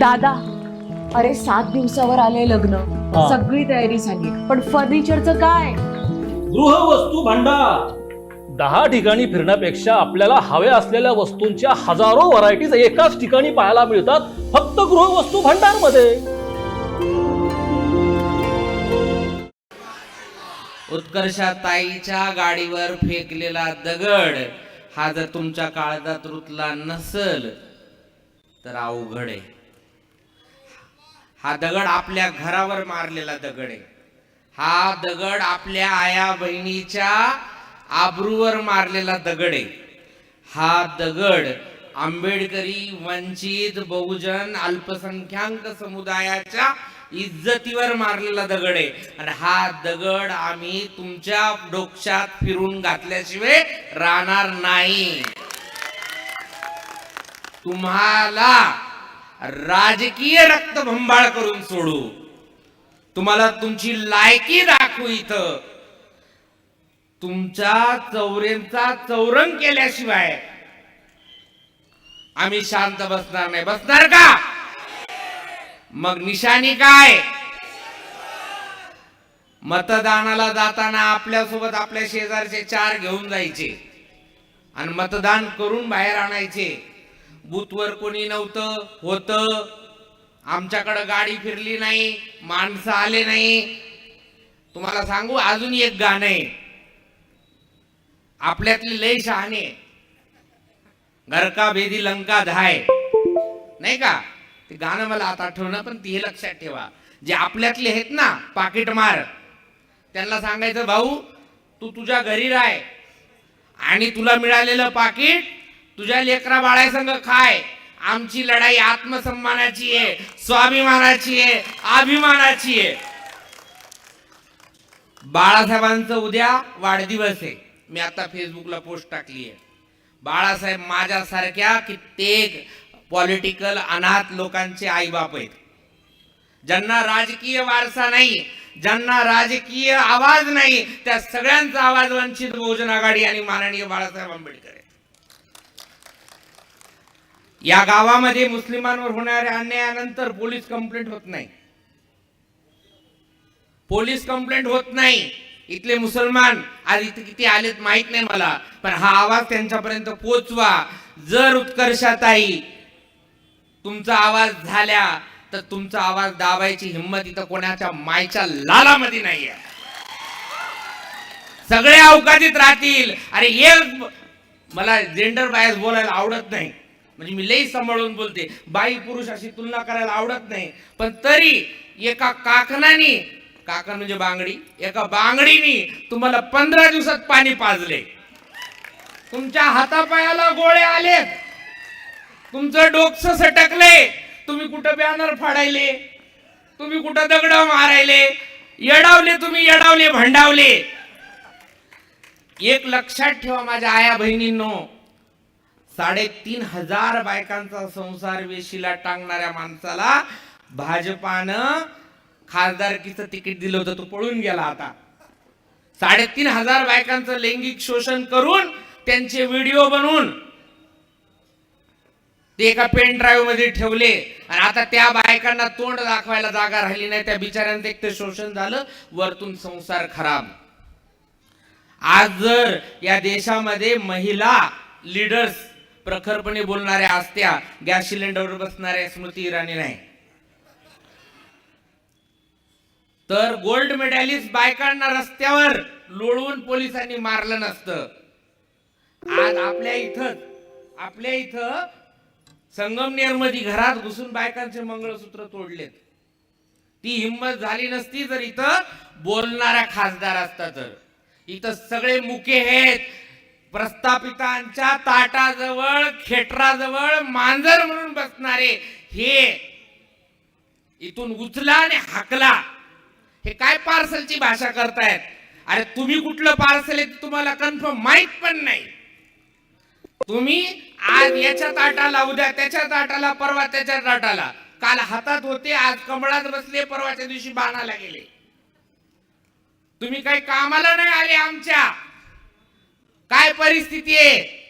दादा अरे सात दिवसावर आले लग्न. हा. सगळी तयारी झाली. पण फर्निचरचं काय? गृहवस्तू भांडार. दहा ठिकाणी फिरण्यापेक्षा आपल्याला हव्या असलेल्या वस्तूंच्या हजारो व्हरायटीज एकाच ठिकाणी पाहायला मिळतात फक्त गृहवस्तू भांडारमध्ये उत्कर्षाताईच्या गाडीवर फेकलेला दगड हा जर तुमच्या काळजात रुतला नसल तर अवघड आहे. हा दगड आपल्या घरावर मारलेला दगड आहे. हा दगड आपल्या आया बहिणीच्या आबरूवर मारलेला दगड आहे. हा दगड आंबेडकरी वंचित बहुजन अल्पसंख्याक समुदायाच्या इज्जतीवर मारलेला दगड आहे. आणि हा दगड आम्ही तुमच्या डोक्यात फिरून घातल्याशिवाय राहणार नाही. तुम्हाला राजकीय रक्तभंबाळ करून सोडू. तुम्हाला तुमची लायकी दाखवू इथं. तुमच्या चौरेंचा चौरंग केल्याशिवाय आम्ही शांत बसणार नाही. बसणार का? मग निशाणी काय? मतदानाला जाताना आपल्यासोबत आपल्या शेजारचे चार घेऊन जायचे. आणि मतदान करून बाहेर आणायचे. बूथवर कोणी नव्हतं होतं. आमच्याकडं गाडी फिरली नाही माणसं आले नाही. तुम्हाला सांगू अजून एक गाणं आहे. आपल्यातली लय शहाणे घर भेदी लंका धाय. नाही का? ते गाणं मला आता आठवणं पण ते लक्षात ठेवा. जे आपल्यातले आहेत ना पाकिट मार त्यांना सांगायचं भाऊ तू तुझ्या घरी राह आणि तुला मिळालेलं पाकिट तुझ्या लेकरा बाळासंग खाय. आमची लढाई आत्मसन्मानाची आहे स्वाभिमानाची आहे अभिमानाची आहे. बाळासाहेबांचं उद्या वाढदिवस आहे. मी आता फेसबुकला पोस्ट टाकली आहे. बाळासाहेब माझ्यासारख्या कित्येक पॉलिटिकल अनाथ लोकांचे आईबाप आहेत. ज्यांना राजकीय वारसा नाही ज्यांना राजकीय आवाज नाही त्या सगळ्यांचा आवाज वंचित बहुजन आघाडी आणि माननीय बाळासाहेब आंबेडकर आहे या गावामध्ये मुस्लिमांवर होणाऱ्या अन्यायानंतर पोलीस कंप्लेंट होत नाही. पोलीस कंप्लेंट होत नाही. इथले मुसलमान आज इथे किती आलेत माहीत नाही मला पण हा आवाज त्यांच्यापर्यंत पोचवा. जर उत्कर्षाताई तुमचा आवाज झाल्या तर तुमचा आवाज दाबायची हिंमत इथं कोणाच्या मायच्या लालामध्ये नाहीये. सगळे अवकाशित राहतील. अरे एक मला जेंडर बायस बोलायला आवडत नाही. म्हणजे मी लई सांभाळून बोलते. बाई पुरुष अशी तुलना करायला आवडत नाही. पण तरी एका काकणाने काकण म्हणजे बांगडी एका बांगडीनी तुम्हाला पंधरा दिवसात पाणी पाजले. तुमच्या हातापायाला गोळे आलेत तुमचं डोकस सटकले. तुम्ही कुठं बॅनर फाडायले? तुम्ही कुठं दगड मारायले? येडावले तुम्ही येडावले भंडावले. एक लक्षात ठेवा माझ्या आया बहिणींनो साडेतीन हजार बायकांचा संसार वेशीला टांगणाऱ्या माणसाला भाजपानं खासदारकीचं तिकीट दिलं होतं. तो पळून गेला आता. साडेतीन हजार बायकांचं लैंगिक शोषण करून त्यांचे व्हिडिओ बनवून ते एका पेन ड्राईव्हमध्ये ठेवले. आणि आता त्या बायकांना तोंड दाखवायला जागा राहिली नाही. त्या बिचाऱ्यांचं एक तर शोषण झालं वरतून संसार खराब. आज जर या देशामध्ये महिला लीडर्स प्रखरपणे बोलणाऱ्या असत्या गॅस सिलेंडरवर बसणाऱ्या स्मृती इराणी नाही. तर गोल्ड मेडॅलिस्ट बायकांना रस्त्यावर लोळवून पोलिसांनी मारलं नसतं. आज आपल्या इथं आपल्या इथं संगमनेरमध्ये घरात घुसून बायकांचे मंगळसूत्र तोडलेत. ती हिंमत झाली नसती तर इथं बोलणाऱ्या खासदार असता तर. इथं सगळे मुके आहेत. प्रस्थापितांच्या ताटाजवळ खेटराजवळ मांजर म्हणून बसणारे हे इथून उचला आणि हाकला. हे काय पार्सलची भाषा करतायत? अरे तुम्ही कुठलं पार्सल आहे ते तुम्हाला कन्फर्म माहीत पण नाही. तुम्ही आज याच्या ताटाला उद्या त्याच्या ताटाला परवा त्याच्या ताटाला. काल हातात होते आज कमळात बसले परवाच्या दिवशी बाणाला गेले. तुम्ही काही कामाला नाही आले आमच्या. काय परिस्थिती आहे?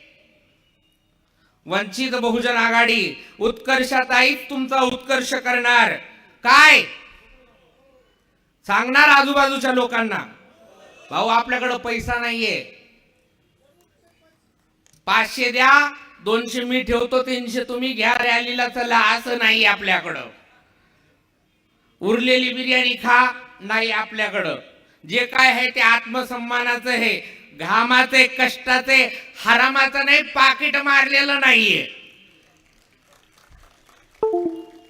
वंचित बहुजन आघाडी उत्कर्षाताईच तुमचा उत्कर्ष करणार. काय? सांगणार आजूबाजूच्या लोकांना भाऊ आपल्याकडं पैसा नाहीये. पाचशे द्या दोनशे मी ठेवतो तीनशे तुम्ही घ्या रॅलीला चला असं नाही आपल्याकडं. उरलेली बिर्याणी खा नाही आपल्याकडं. जे काय आहे ते आत्मसन्मानाचं आहे. घामाचे कष्टाचे हरामाचं नाही पाकिट मारलेलं नाहीये.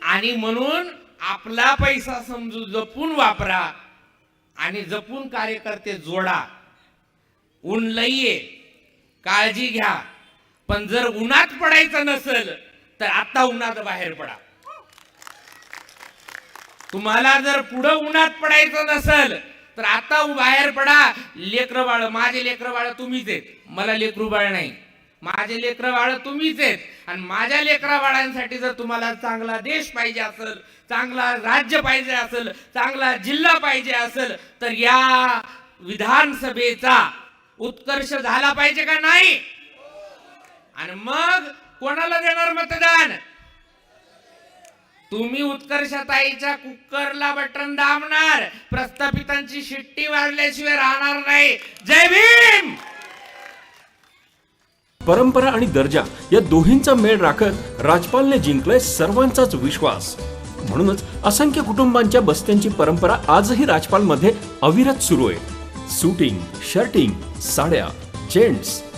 आणि म्हणून आपला पैसा समजू जपून वापरा आणि जपून कार्यकर्ते जोडा. ऊन लईये काळजी घ्या. पण जर उन्हात पडायचं नसेल तर आता उन्हात बाहेर पडा. तुम्हाला जर पुढं उन्हात पडायचं नसेल तर आता बाहेर पडा. लेकर बाळ माझे लेकर बाळ तुम्हीच आहेत. मला लेकरू बाळ नाही. माझे लेकर बाळ तुम्हीच आहेत. आणि माझ्या लेकरा बाळांसाठी जर तुम्हाला चांगला देश पाहिजे असेल चांगला राज्य पाहिजे असेल चांगला जिल्हा पाहिजे असेल तर या विधानसभेचा उत्कर्ष झाला पाहिजे का नाही? आणि मग कोणाला देणार मतदान? तुम्ही उत्कर्षताईच्या कुकरला बटन दाबणार. प्रस्थापितांची शिट्टी वाजल्याशिवाय राहणार नाही. जय भीम! परंपरा आणि दर्जा या दोन्हींचा मेळ राखत राजपालने जिंकलाय सर्वांचाच विश्वास. म्हणूनच असंख्य कुटुंबांच्या बस्त्यांची परंपरा आजही राजपालमध्ये अविरत सुरू आहे. सुटिंग शर्टिंग साड्या जेंट्स